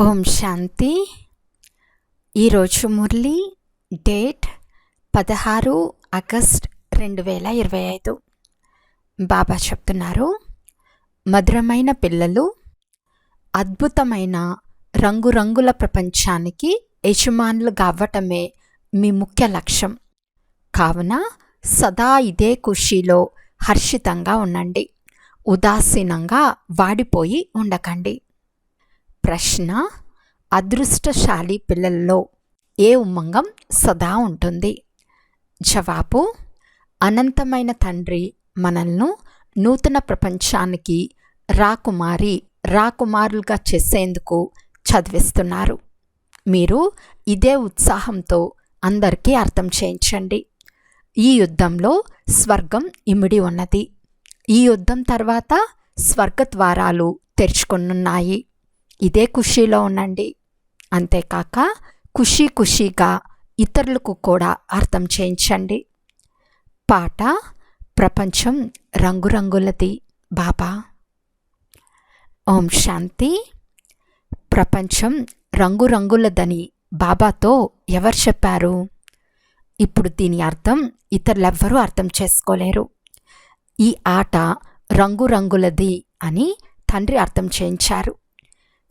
ఓం శాంతి. ఈరోజు మురళి డేట్ పదహారు ఆగస్ట్ రెండు వేల ఇరవై ఐదు. బాబా చెప్తున్నారు మధురమైన పిల్లలు అద్భుతమైన రంగురంగుల ప్రపంచానికి యజమానులు కావటమే మీ ముఖ్య లక్ష్యం. కావున సదా ఇదే ఖుషీలో హర్షితంగా ఉండండి. ఉదాసీనంగా వాడిపోయి ఉండకండి. ప్రశ్న అదృష్టశాలి పిల్లల్లో ఏ ఉమ్మంగం సదా ఉంటుంది? జవాబు అనంతమైన తండ్రి మనల్ను నూతన ప్రపంచానికి రాకుమారి రాకుమారులుగా చేసేందుకు చదివిస్తున్నారు. మీరు ఇదే ఉత్సాహంతో అందరికీ అర్థం చేయించండి. ఈ యుద్ధంలో స్వర్గం ఇమిడి ఉన్నది. ఈ యుద్ధం తర్వాత స్వర్గ ద్వారాలు తెరుచుకొనున్నాయి. ఇదే ఖుషీలో ఉండండి. అంతేకాక ఖుషీ ఖుషీగా ఇతరులకు కూడా అర్థం చేయించండి. పాట ప్రపంచం రంగురంగులది బాబా. ఓం శాంతి. ప్రపంచం రంగురంగులదని బాబాతో ఎవరు చెప్పారు? ఇప్పుడు దీని అర్థం ఇతరులెవ్వరూ అర్థం చేసుకోలేరు. ఈ ఆట రంగురంగులది అని తండ్రి అర్థం చేయించారు.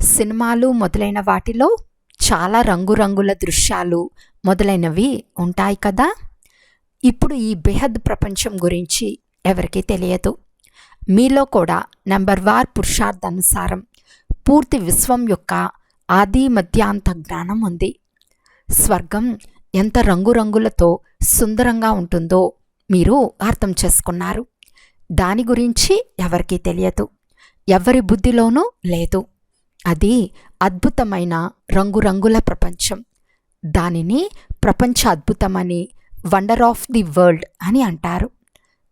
సినిమాలు మొదలైన వాటిలో చాలా రంగురంగుల దృశ్యాలు మొదలైనవి ఉంటాయి కదా? ఇప్పుడు ఈ బేహద్ ప్రపంచం గురించి ఎవరికీ తెలియదు. మీలో కూడా నెంబర్ వార్ పురుషార్థానుసారం పూర్తి విశ్వం యొక్క ఆది మధ్యాంత జ్ఞానం ఉంది. స్వర్గం ఎంత రంగురంగులతో సుందరంగా ఉంటుందో మీరు అర్థం చేసుకున్నారు. దాని గురించి ఎవరికీ తెలియదు. ఎవరి బుద్ధిలోనూ లేదు. అది అద్భుతమైన రంగురంగుల ప్రపంచం. దానిని ప్రపంచ అద్భుతమని వండర్ ఆఫ్ ది వరల్డ్ అని అంటారు.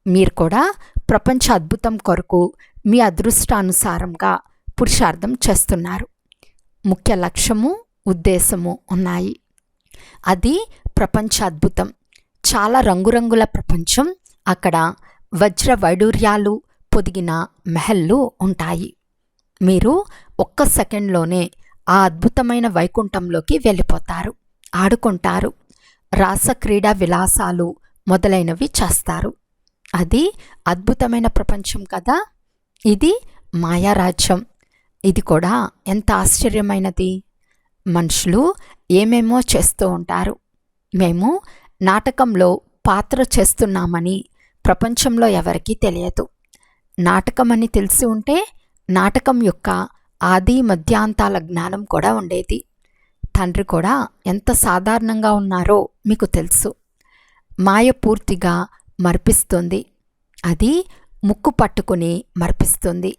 మీరు కూడా ప్రపంచ అద్భుతం కొరకు మీ అదృష్టానుసారంగా పురుషార్థం చేస్తున్నారు. ముఖ్య లక్ష్యము ఉద్దేశము ఉన్నాయి. అది ప్రపంచ అద్భుతం చాలా రంగురంగుల ప్రపంచం. అక్కడ వజ్ర వైడూర్యాలు పొదిగిన మెహల్లు ఉంటాయి. మీరు ఒక్క సెకండ్లోనే ఆ అద్భుతమైన వైకుంఠంలోకి వెళ్ళిపోతారు. ఆడుకుంటారు. రాసక్రీడా విలాసాలు మొదలైనవి చేస్తారు. అది అద్భుతమైన ప్రపంచం కదా? ఇది మాయారాజ్యం. ఇది కూడా ఎంత ఆశ్చర్యమైనది. మనుషులు ఏమేమో చేస్తూ ఉంటారు. మేము నాటకంలో పాత్ర చేస్తున్నామని ప్రపంచంలో ఎవరికీ తెలియదు. నాటకం అని తెలిసి ఉంటే నాటకం యొక్క ఆది మధ్యాంతాల జ్ఞానం కూడా ఉండేది. తండ్రి కూడా ఎంత సాధారణంగా ఉన్నారో మీకు తెలుసు. మాయ పూర్తిగా మర్పిస్తుంది. అది ముక్కు పట్టుకుని మర్పిస్తుంది.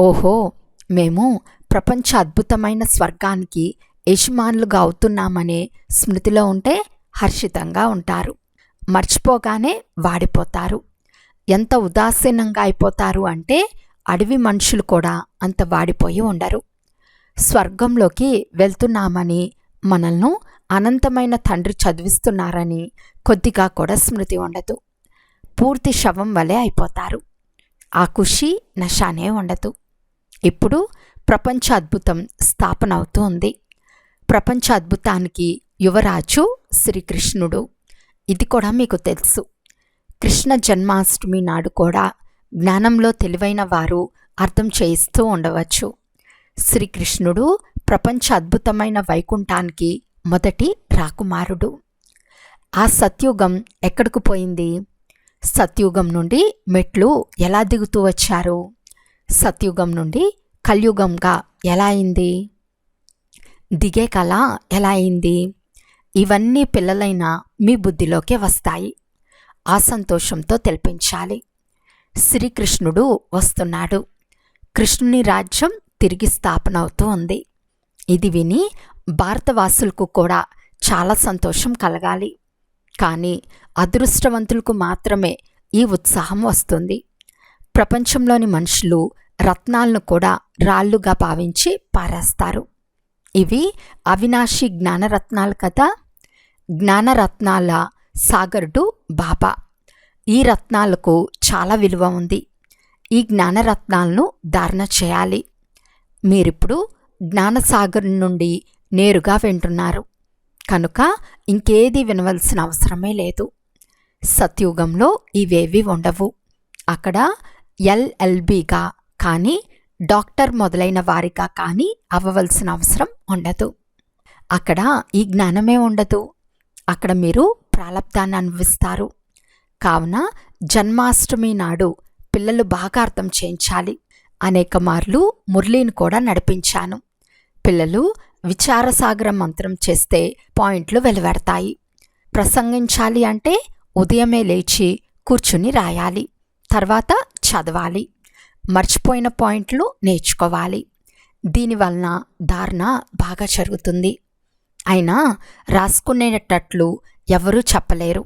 ఓహో మేము ప్రపంచ అద్భుతమైన స్వర్గానికి యజమానులుగా అవుతున్నామనే స్మృతిలో ఉంటే హర్షితంగా ఉంటారు. మర్చిపోగానే వాడిపోతారు. ఎంత ఉదాసీనంగా అయిపోతారు అంటే అడవి మనుషులు కూడా అంత వాడిపోయి ఉండరు. స్వర్గంలోకి వెళ్తున్నామని మనల్ని అనంతమైన తండ్రి చదివిస్తున్నారని కొద్దిగా కూడా స్మృతి ఉండదు. పూర్తి శవం వలె అయిపోతారు. ఆ ఖుషి నశానే ఉండదు. ఇప్పుడు ప్రపంచ అద్భుతం స్థాపన అవుతూ ఉంది. ప్రపంచ అద్భుతానికి యువరాజు శ్రీకృష్ణుడు. ఇది కూడా మీకు తెలుసు. కృష్ణ జన్మాష్టమి నాడు కూడా జ్ఞానంలో తెలివైన వారు అర్థం చేయిస్తూ ఉండవచ్చు. శ్రీకృష్ణుడు ప్రపంచ అద్భుతమైన వైకుంఠానికి మొదటి రాకుమారుడు. ఆ సత్యుగం ఎక్కడికి పోయింది? సత్యుగం నుండి మెట్లు ఎలా దిగుతూ వచ్చారు? సత్యుగం నుండి కలియుగంగా ఎలా అయింది? దిగే కళ ఎలా అయింది? ఇవన్నీ పిల్లలైన మీ బుద్ధిలోకి వస్తాయి. ఆ సంతోషంతో తెలిపించాలి. శ్రీకృష్ణుడు వస్తున్నాడు. కృష్ణుని రాజ్యం తిరిగి స్థాపన అవుతూ ఉంది. ఇది విని భారతవాసులకు కూడా చాలా సంతోషం కలగాలి. కానీ అదృష్టవంతులకు మాత్రమే ఈ ఉత్సాహం వస్తుంది. ప్రపంచంలోని మనుషులు రత్నాలను కూడా రాళ్ళుగా భావించి పారేస్తారు. ఇవి అవినాశి జ్ఞానరత్నాలు కదా. జ్ఞానరత్నాల సాగరుడు బాబా. ఈ రత్నాలకు చాలా విలువ ఉంది. ఈ జ్ఞానరత్నాలను ధారణ చేయాలి. మీరిప్పుడు జ్ఞానసాగర్ నుండి నేరుగా వింటున్నారు. కనుక ఇంకేది వినవలసిన అవసరమే లేదు. సత్యుగంలో ఇవేవి ఉండవు. అక్కడ ఎల్ఎల్బిగా కానీ డాక్టర్ మొదలైన వారిగా కానీ అవ్వవలసిన అవసరం ఉండదు. అక్కడ ఈ జ్ఞానమే ఉండదు. అక్కడ మీరు ప్రాలబ్ధాన్ని అనుభవిస్తారు. కావున జన్మాష్టమి నాడు పిల్లలు బాగా అర్థం చేయించాలి. అనేక మార్లు మురళీని కూడా నడిపించాను. పిల్లలు విచారసాగర మంత్రం చేస్తే పాయింట్లు వెలువడతాయి ప్రసంగించాలి అంటే ఉదయమే లేచి కూర్చుని రాయాలి. తర్వాత చదవాలి. మర్చిపోయిన పాయింట్లు నేర్చుకోవాలి. దీనివలన ధారణ బాగా జరుగుతుంది. అయినా రాసుకునేటట్లు ఎవరూ చెప్పలేరు.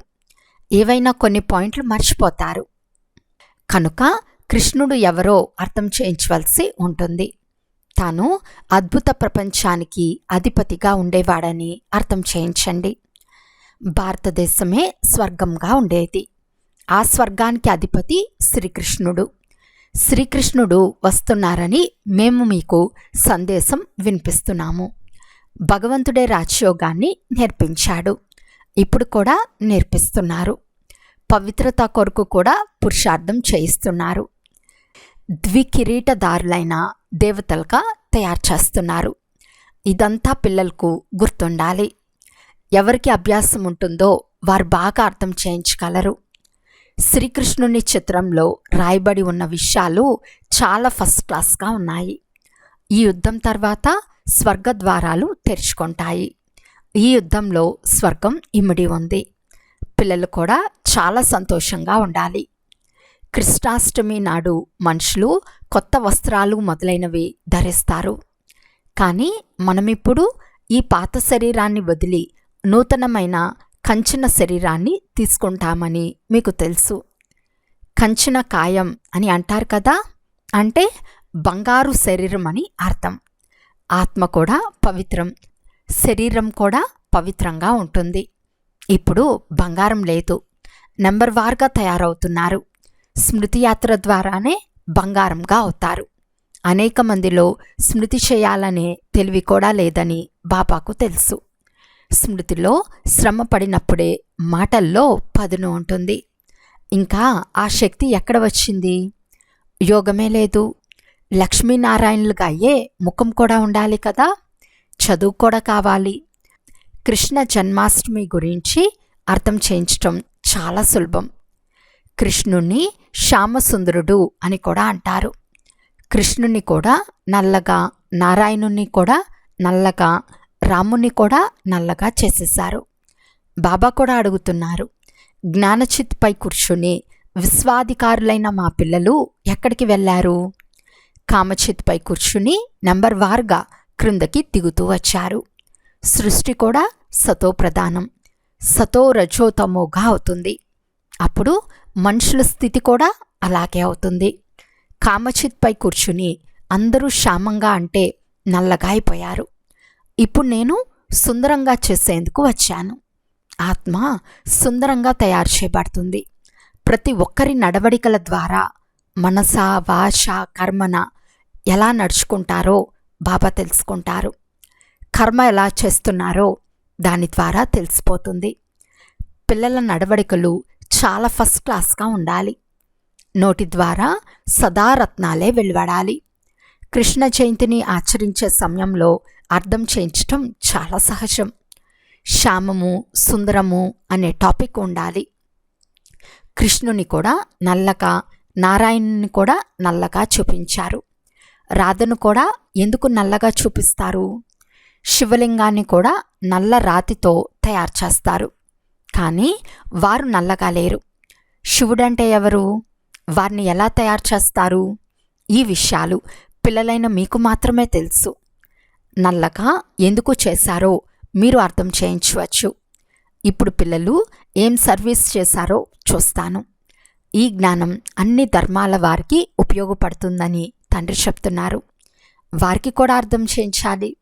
ఏవైనా కొన్ని పాయింట్లు మర్చిపోతారు. కనుక కృష్ణుడు ఎవరో అర్థం చేయించవలసి ఉంటుంది. తాను అద్భుత ప్రపంచానికి అధిపతిగా ఉండేవాడని అర్థం చేయించండి. భారతదేశమే స్వర్గంగా ఉండేది. ఆ స్వర్గానికి అధిపతి శ్రీకృష్ణుడు. శ్రీకృష్ణుడు వస్తున్నారని మేము మీకు సందేశం వినిపిస్తున్నాము. భగవంతుడే రాజయోగాన్ని నేర్పించాడు. ఇప్పుడు కూడా నేర్పిస్తున్నారు. పవిత్రత కొరకు కూడా పురుషార్థం చేయిస్తున్నారు. ద్వికిరీటదారులైన దేవతలుగా తయారు చేస్తున్నారు. ఇదంతా పిల్లలకు గుర్తుండాలి. ఎవరికి అభ్యాసం ఉంటుందో వారు బాగా అర్థం చేయించగలరు. శ్రీకృష్ణుని చిత్రంలో రాయబడి ఉన్న విషయాలు చాలా ఫస్ట్ క్లాస్గా ఉన్నాయి. ఈ యుద్ధం తర్వాత స్వర్గద్వారాలు తెరుచుకుంటాయి. ఈ యుద్ధంలో స్వర్గం ఇమిడి ఉంది. పిల్లలు కూడా చాలా సంతోషంగా ఉండాలి. కృష్ణాష్టమి నాడు మనుషులు కొత్త వస్త్రాలు మొదలైనవి ధరిస్తారు. కానీ మనమిప్పుడు ఈ పాత శరీరాన్ని వదిలి నూతనమైన కంచిన శరీరాన్ని తీసుకుంటామని మీకు తెలుసు. కంచిన కాయం అని అంటారు కదా? అంటే బంగారు శరీరం అని అర్థం. ఆత్మ కూడా పవిత్రం. శరీరం కూడా పవిత్రంగా ఉంటుంది. ఇప్పుడు బంగారం లేదు. నెంబర్ వార్గా తయారవుతున్నారు. స్మృతి యాత్ర ద్వారానే బంగారంగా అవుతారు. అనేక మందిలో స్మృతి చేయాలనే తెలివి కూడా లేదని బాబాకు తెలుసు. స్మృతిలో శ్రమ పడినప్పుడే మాటల్లో పదును ఉంటుంది. ఇంకా ఆ శక్తి ఎక్కడ వచ్చింది? యోగమే లేదు. లక్ష్మీనారాయణలుగా అయ్యే ముఖం కూడా ఉండాలి కదా? చదువు కూడా కావాలి. కృష్ణ జన్మాష్టమి గురించి అర్థం చేయించటం చాలా సులభం. కృష్ణుణ్ణి శ్యామసుందరుడు అని కూడా అంటారు. కృష్ణుని కూడా నల్లగా నారాయణుణ్ణి కూడా నల్లగా రాముణ్ణి కూడా నల్లగా చేసేశారు. బాబా కూడా అడుగుతున్నారు జ్ఞానచిత్పై కూర్చుని విశ్వాధికారులైన మా పిల్లలు ఎక్కడికి వెళ్ళారు? కామచిత్పై కూర్చుని నెంబర్ వార్గా క్రిందకి దిగుతూ వచ్చారు. సృష్టి కూడా సతో ప్రధానం. సతో రజోతమోగా అవుతుంది. అప్పుడు మనుషుల స్థితి కూడా అలాగే అవుతుంది. కామచిత్పై కూర్చుని అందరూ క్షామంగా అంటే నల్లగా అయిపోయారు. ఇప్పుడు నేను సుందరంగా చేసేందుకు వచ్చాను. ఆత్మ సుందరంగా తయారు చేయబడుతుంది. ప్రతి ఒక్కరి నడవడికల ద్వారా మనస వాచ కర్మన ఎలా నడుచుకుంటారో బాబా తెలుసుకుంటారు. కర్మ ఎలా చేస్తున్నారో దాని ద్వారా తెలిసిపోతుంది. పిల్లల నడవడికలు చాలా ఫస్ట్ క్లాస్గా ఉండాలి. నోటి ద్వారా సదారత్నాలే వెలువడాలి. కృష్ణ జయంతిని ఆచరించే సమయంలో అర్థం చేయించటం చాలా సహజం. శ్యామము సుందరము అనే టాపిక్ ఉండాలి. కృష్ణుని కూడా నల్లగా నారాయణుని కూడా నల్లగా చూపించారు. రాధను కూడా ఎందుకు నల్లగా చూపిస్తారు? శివలింగాన్ని కూడా నల్ల రాతితో తయారు చేస్తారు. కానీ వారు నల్లగా లేరు. శివుడంటే ఎవరు? వారిని ఎలా తయారు చేస్తారు? ఈ విషయాలు పిల్లలైన మీకు మాత్రమే తెలుసు. నల్లగా ఎందుకు చేశారో మీరు అర్థం చేయించవచ్చు. ఇప్పుడు పిల్లలు ఏం సర్వీస్ చేశారో చూస్తాను. ఈ జ్ఞానం అన్ని ధర్మాల వారికి ఉపయోగపడుతుందని తండ్రి చెప్తున్నారు. వారికి కూడా అర్థం చేయించాలి.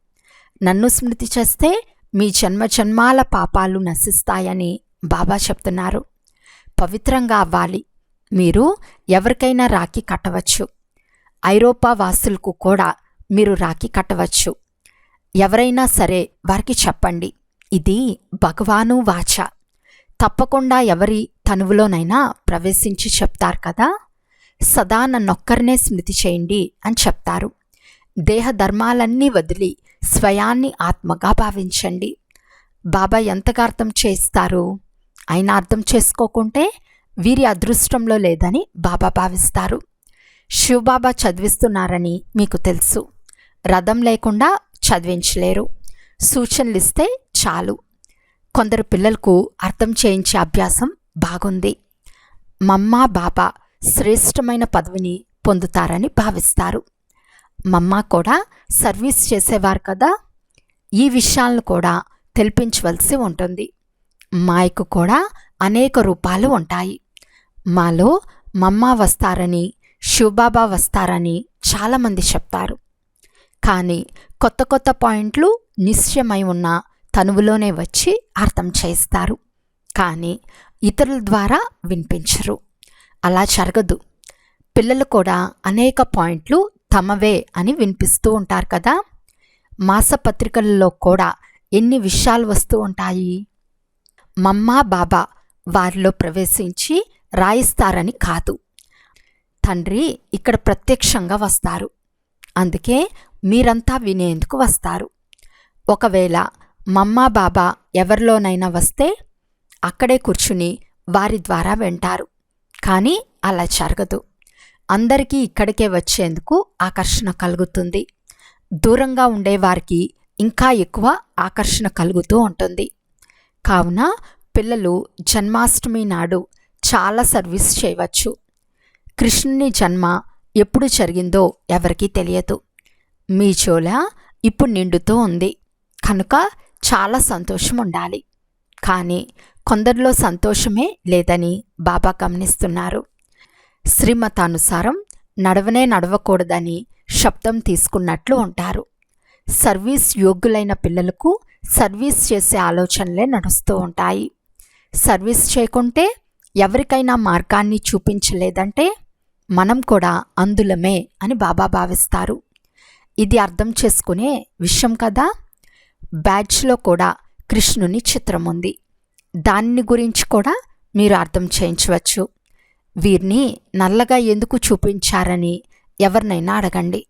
నన్ను స్మృతి చేస్తే మీ జన్మ జన్మాల పాపాలు నశిస్తాయని బాబా చెప్తున్నారు. పవిత్రంగా అవ్వాలి. మీరు ఎవరికైనా రాఖీ కట్టవచ్చు. ఐరోపా వాసులకు కూడా మీరు రాఖీ కట్టవచ్చు. ఎవరైనా సరే వారికి చెప్పండి. ఇది భగవాను వాచ. తప్పకుండా ఎవరి తనువులోనైనా ప్రవేశించి చెప్తారు కదా? సదా నన్నొక్కరినే స్మృతి చేయండి అని చెప్తారు. దేహ ధర్మాలన్నీ వదిలి స్వయాన్ని ఆత్మగా భావించండి. బాబా ఎంతగా అర్థం చేస్తారు? ఆయన అర్థం చేసుకోకుంటే వీరి అదృష్టంలో లేదని బాబా భావిస్తారు. శివబాబా చదివిస్తున్నారని మీకు తెలుసు. రథం లేకుండా చదివించలేరు. సూచనలు ఇస్తే చాలు. కొందరు పిల్లలకు అర్థం చేయించే అభ్యాసం బాగుంది. మమ్మ బాబా శ్రేష్టమైన పదవిని పొందుతారని భావిస్తారు. మమ్మ కూడా సర్వీస్ చేసేవారు కదా ఈ విషయాలను కూడా తెలిపించవలసి ఉంటుంది. మాయకు కూడా అనేక రూపాలు ఉంటాయి. మాలో మమ్మ వస్తారని శివబాబా వస్తారని చాలామంది చెప్తారు. కానీ కొత్త కొత్త పాయింట్లు నిశ్చయమై ఉన్న తనువులోనే వచ్చి అర్థం చేస్తారు కానీ ఇతరుల ద్వారా వినిపించరు. అలా జరగదు. పిల్లలు కూడా అనేక పాయింట్లు తమవే అని వినిపిస్తూ ఉంటారు కదా? మాసపత్రికలలో కూడా ఎన్ని విషయాలు వస్తూ ఉంటాయి? మమ్మ బాబా వారిలో ప్రవేశించి రాయిస్తారని కాదు. తండ్రి ఇక్కడ ప్రత్యక్షంగా వస్తారు. అందుకే మీరంతా వినేందుకు వస్తారు. ఒకవేళ మమ్మ బాబా ఎవరిలోనైనా వస్తే అక్కడే కూర్చుని వారి ద్వారా వింటారు. కానీ అలా జరగదు. అందరికీ ఇక్కడికే వచ్చేందుకు ఆకర్షణ కలుగుతుంది. దూరంగా ఉండేవారికి ఇంకా ఎక్కువ ఆకర్షణ కలుగుతూ ఉంటుంది. కావున పిల్లలు జన్మాష్టమి నాడు చాలా సర్వీస్ చేయవచ్చు. కృష్ణుని జన్మ ఎప్పుడు జరిగిందో ఎవరికీ తెలియదు. మీ చోళ ఇప్పుడు నిండుతూ ఉంది. కనుక చాలా సంతోషం ఉండాలి. కానీ కొందరిలో సంతోషమే లేదని బాబా గమనిస్తున్నారు. శ్రీమతానుసారం నడవనే నడవకూడదని శబ్దం తీసుకున్నట్లు ఉంటారు. సర్వీస్ యోగ్యులైన పిల్లలకు సర్వీస్ చేసే ఆలోచనలే నడుస్తూ ఉంటాయి. సర్వీస్ చేయకుంటే ఎవరికైనా మార్గాన్ని చూపించలేదంటే మనం కూడా అందులమే అని బాబా భావిస్తారు. ఇది అర్థం చేసుకునే విషయం కదా? బ్యాడ్జ్లో కూడా కృష్ణుని చిత్రం ఉంది. దాన్ని గురించి కూడా మీరు అర్థం చేయించవచ్చు. వీరిని నల్లగా ఎందుకు చూపించారని ఎవరినైనా అడగండి.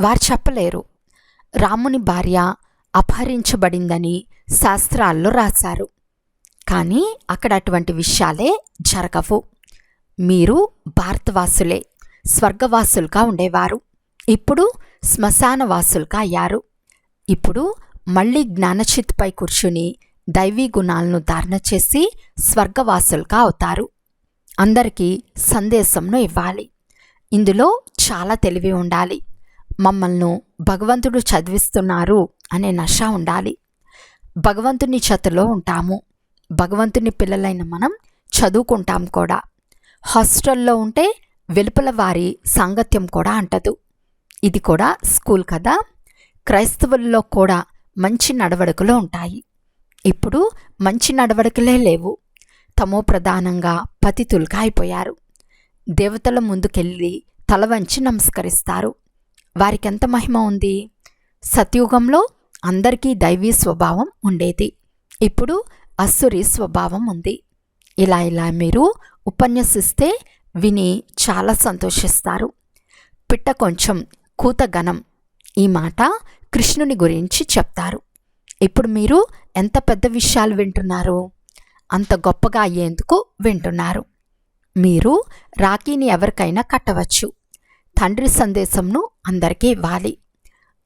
వారు చెప్పలేరు. రాముని భార్య అపహరించబడిందని శాస్త్రాల్లో రాశారు. కానీ అక్కడ అటువంటి విషయాలే జరగవు. మీరు భారతవాసులే స్వర్గవాసులుగా ఉండేవారు. ఇప్పుడు శ్మశానవాసులుగా అయ్యారు. ఇప్పుడు మళ్ళీ జ్ఞానచిత్పై కూర్చుని దైవీ గుణాలను ధారణ చేసి స్వర్గవాసులుగా అవుతారు. అందరికీ సందేశంను ఇవ్వాలి. ఇందులో చాలా తెలివి ఉండాలి. మమ్మల్ని భగవంతుడు చదివిస్తున్నారు అనే నష ఉండాలి. భగవంతుని చేతిలో ఉంటాము. భగవంతుని పిల్లలైన మనం చదువుకుంటాం కూడా. హాస్టల్లో ఉంటే వెలుపల వారి సాంగత్యం కూడా అంటదు. ఇది కూడా స్కూల్ కదా. క్రైస్తవుల్లో కూడా మంచి నడవడికలు ఉంటాయి. ఇప్పుడు మంచి నడవడికలే లేవు. తమో ప్రధానంగా పతితులుగా అయిపోయారు. దేవతల ముందుకెళ్ళి తల వంచి నమస్కరిస్తారు. వారికెంత మహిమ ఉంది? సత్యుగంలో అందరికీ దైవీ స్వభావం ఉండేది. ఇప్పుడు అసురి స్వభావం ఉంది. ఇలా ఇలా మీరు ఉపన్యసిస్తే విని చాలా సంతోషిస్తారు. పిట్ట కొంచెం కూతగనం ఈ మాట కృష్ణుని గురించి చెప్తారు. ఇప్పుడు మీరు ఎంత పెద్ద విషయాలు వింటున్నారు? అంత గొప్పగా అయ్యేందుకు వింటున్నారు. మీరు రాఖీని ఎవరికైనా కట్టవచ్చు. తండ్రి సందేశంను అందరికీ ఇవ్వాలి.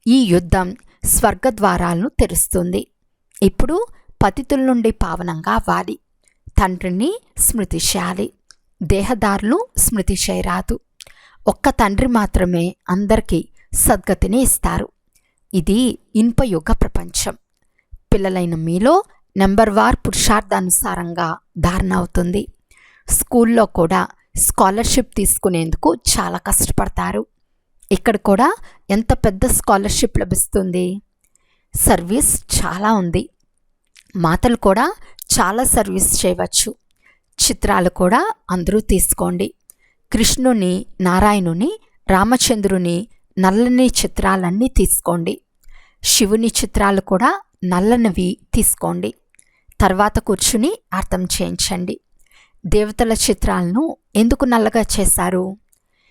ఈ యుద్ధం స్వర్గద్వారాలను తెరుస్తుంది. ఇప్పుడు పతితుల నుండి పావనంగా అవ్వాలి. తండ్రిని స్మృతి చేయాలి దేహదారులు స్మృతి చేయరాదు ఒక్క తండ్రి మాత్రమే అందరికీ సద్గతిని ఇస్తారు. ఇది ఇనుపయుగ ప్రపంచం. పిల్లలైన మీలో నెంబర్ వార్ పురుషార్థానుసారంగా ధారణ అవుతుంది. స్కూల్లో కూడా స్కాలర్షిప్ తీసుకునేందుకు చాలా కష్టపడతారు. ఇక్కడ కూడా ఎంత పెద్ద స్కాలర్షిప్ లభిస్తుంది? సర్వీస్ చాలా ఉంది. మాతలు కూడా చాలా సర్వీస్ చేయవచ్చు. చిత్రాలు కూడా అందరూ తీసుకోండి. కృష్ణుని నారాయణుని రామచంద్రుని నల్లని చిత్రాలన్నీ తీసుకోండి. శివుని చిత్రాలు కూడా నల్లనివి తీసుకోండి. తర్వాత కూర్చుని అర్థం చేయించండి. దేవతల చిత్రాలను ఎందుకు నల్లగా చేశారు?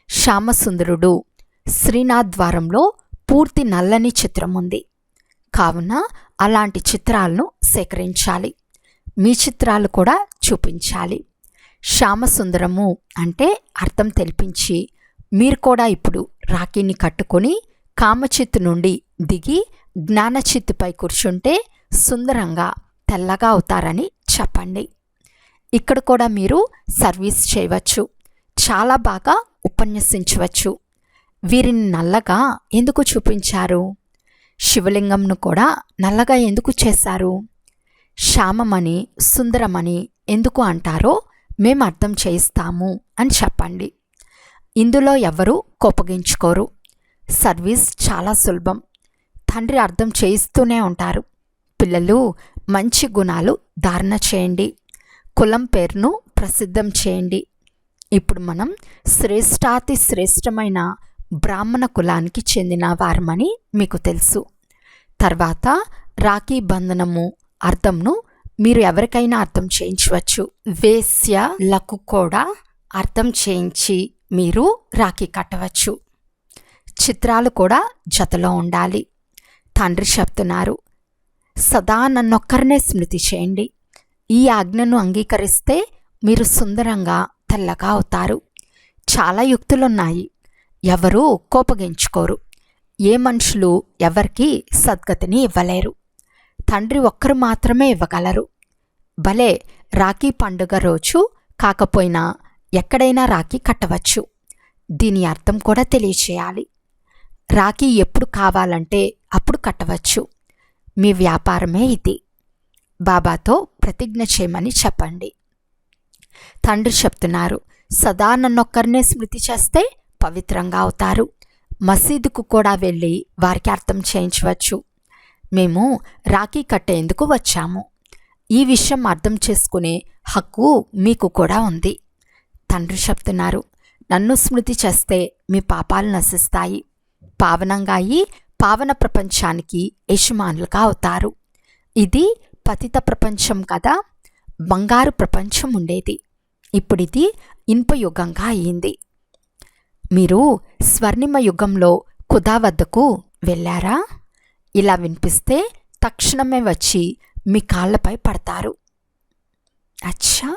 శ్యామసుందరుడు శ్రీనాథ్ ద్వారంలో పూర్తి నల్లని చిత్రం ఉంది. కావున అలాంటి చిత్రాలను సేకరించాలి. మీ చిత్రాలు కూడా చూపించాలి. శ్యామసుందరము అంటే అర్థం తెలిపించి మీరు కూడా ఇప్పుడు రాఖీని కట్టుకొని కామచిత్తు నుండి దిగి జ్ఞానచిత్తుపై కూర్చుంటే సుందరంగా తెల్లగా అవుతారని చెప్పండి. ఇక్కడ కూడా మీరు సర్వీస్ చేయవచ్చు. చాలా బాగా ఉపన్యసించవచ్చు. వీరిని నల్లగా ఎందుకు చూపించారు? శివలింగంను కూడా నల్లగా ఎందుకు చేశారు? శ్యామమని సుందరమని ఎందుకు అంటారో మేము అర్థం చేయిస్తాము అని చెప్పండి. ఇందులో ఎవరూ కోపగించుకోరు. సర్వీస్ చాలా సులభం. తండ్రి అర్థం చేయిస్తూనే ఉంటారు. పిల్లలు మంచి గుణాలు ధారణ చేయండి. కులం పేరును ప్రసిద్ధం చేయండి. ఇప్పుడు మనం శ్రేష్టాతి శ్రేష్టమైన బ్రాహ్మణ కులానికి చెందిన వారమని మీకు తెలుసు. తర్వాత రాఖీ బంధనము అర్థంను మీరు ఎవరికైనా అర్థం చేయించవచ్చు. వేశ్యలకు కూడా అర్థం చేయించి మీరు రాఖీ కట్టవచ్చు. చిత్రాలు కూడా జతలో ఉండాలి. తండ్రి చెప్తున్నారు సదా నన్నొక్కరినే స్మృతి చేయండి. ఈ ఆజ్ఞను అంగీకరిస్తే మీరు సుందరంగా తెల్లగా అవుతారు. చాలా యుక్తులున్నాయి. ఎవరూ కోపగించుకోరు. ఏ మనుషులు ఎవరికి సద్గతిని ఇవ్వలేరు. తండ్రి ఒక్కరు మాత్రమే ఇవ్వగలరు. భలే రాఖీ పండుగ రోజు కాకపోయినా ఎక్కడైనా రాఖీ కట్టవచ్చు. దీని అర్థం కూడా తెలియచేయాలి. రాఖీ ఎప్పుడు కావాలంటే అప్పుడు కట్టవచ్చు. మీ వ్యాపారమే ఇది. బాబాతో ప్రతిజ్ఞ చేయమని చెప్పండి. తండ్రి చెప్తున్నారు సదా నన్నొక్కరినే స్మృతి చేస్తే పవిత్రంగా అవుతారు. మసీదుకు కూడా వెళ్ళి వారికి అర్థం చేయించవచ్చు. మేము రాఖీ కట్టేందుకు వచ్చాము. ఈ విషయం అర్థం చేసుకునే హక్కు మీకు కూడా ఉంది. తండ్రి చెప్తున్నారు నన్ను స్మృతి చేస్తే మీ పాపాలు నశిస్తాయి. పావనంగా అయి పావన ప్రపంచానికి యజమానులుగా అవుతారు. ఇది పతిత ప్రపంచం కదా బంగారు ప్రపంచం ఉండేది. ఇప్పుడు ఇది ఇనుప యుగంగా అయింది. మీరు స్వర్ణిమ యుగంలో కుదా వద్దకు వెళ్ళారా? ఇలా వినిపిస్తే తక్షణమే వచ్చి మీ కాళ్ళపై పడతారు. అచ్చా!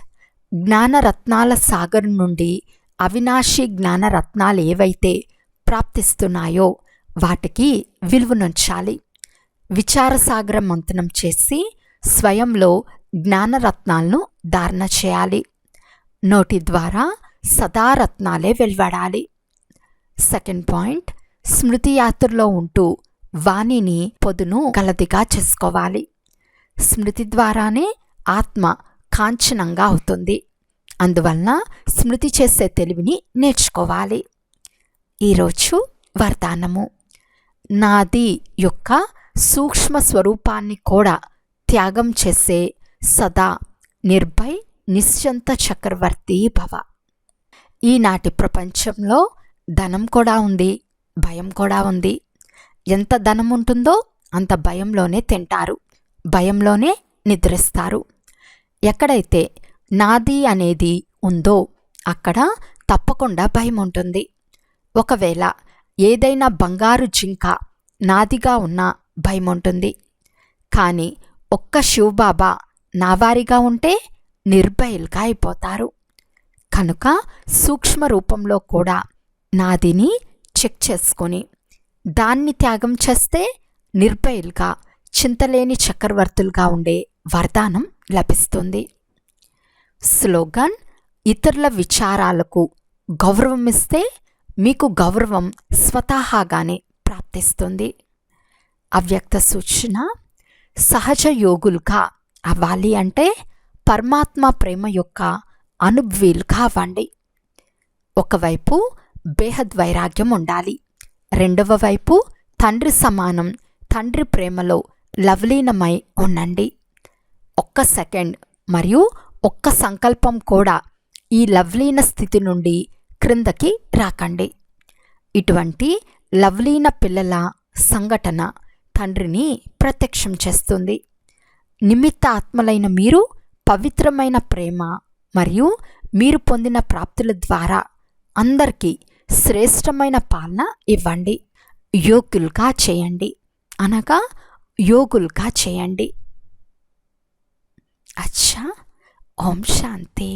జ్ఞానరత్నాల సాగర్ నుండి అవినాశి జ్ఞానరత్నాలు ఏవైతే ప్రాప్తిస్తున్నాయో వాటికి విలువనుంచాలి. విచారసాగర మంతనం చేసి స్వయంలో జ్ఞానరత్నాలను ధారణ చేయాలి. నోటి ద్వారా సదారత్నాలే వెలువడాలి. సెకండ్ పాయింట్ స్మృతి యాత్రలో ఉంటూ వాణిని పొదును గలదిగా చేసుకోవాలి. స్మృతి ద్వారానే ఆత్మ కాంచనంగా అవుతుంది. అందువలన స్మృతి చేసే తెలివిని నేర్చుకోవాలి. ఈరోజు వరదానము. నాది యొక్క సూక్ష్మ స్వరూపాన్ని కూడా త్యాగం చేసే సదా నిర్భయ్ నిశ్చంత చక్రవర్తి భవ. ఈనాటి ప్రపంచంలో ధనం కూడా ఉంది భయం కూడా ఉంది. ఎంత ధనం ఉంటుందో అంత భయంలోనే తింటారు. భయంలోనే నిద్రిస్తారు. ఎక్కడైతే నాది అనేది ఉందో అక్కడ తప్పకుండా భయం ఉంటుంది. ఒకవేళ ఏదైనా బంగారు జింక నాదిగా ఉన్న భయం ఉంటుంది. కానీ ఒక్క శివబాబా నావారిగా ఉంటే నిర్భయులుగా అయిపోతారు. కనుక సూక్ష్మ రూపంలో కూడా నాదిని చెక్ చేసుకొని దాన్ని త్యాగం చేస్తే నిర్భయులుగా చింతలేని చక్రవర్తులుగా ఉండే వరదానం లభిస్తుంది. స్లోగన్ ఇతరుల విచారాలకు గౌరవం ఇస్తే మీకు గౌరవం స్వతహాగానే ప్రాప్తిస్తుంది. అవ్యక్త సూచన సహజ యోగులుగా అవ్వాలి అంటే పరమాత్మ ప్రేమ యొక్క అనుభవీలు కావండి ఒకవైపు బేహద్ వైరాగ్యం ఉండాలి. రెండవ వైపు తండ్రి సమానం తండ్రి ప్రేమలో లవలీనమై ఉండండి. ఒక్క సెకండ్ మరియు ఒక్క సంకల్పం కూడా ఈ లవ్లీన స్థితి నుండి క్రిందకి రాకండి. ఇటువంటి లవ్లీన పిల్లల సంఘటన తండ్రిని ప్రత్యక్షం చేస్తుంది. నిమిత్త ఆత్మలైన మీరు పవిత్రమైన ప్రేమ మరియు మీరు పొందిన ప్రాప్తుల ద్వారా అందరికీ శ్రేష్టమైన పాలన ఇవ్వండి. యోగులుగా చేయండి. అనగా యోగులుగా చేయండి. అచ్చా ఓం శాంతి.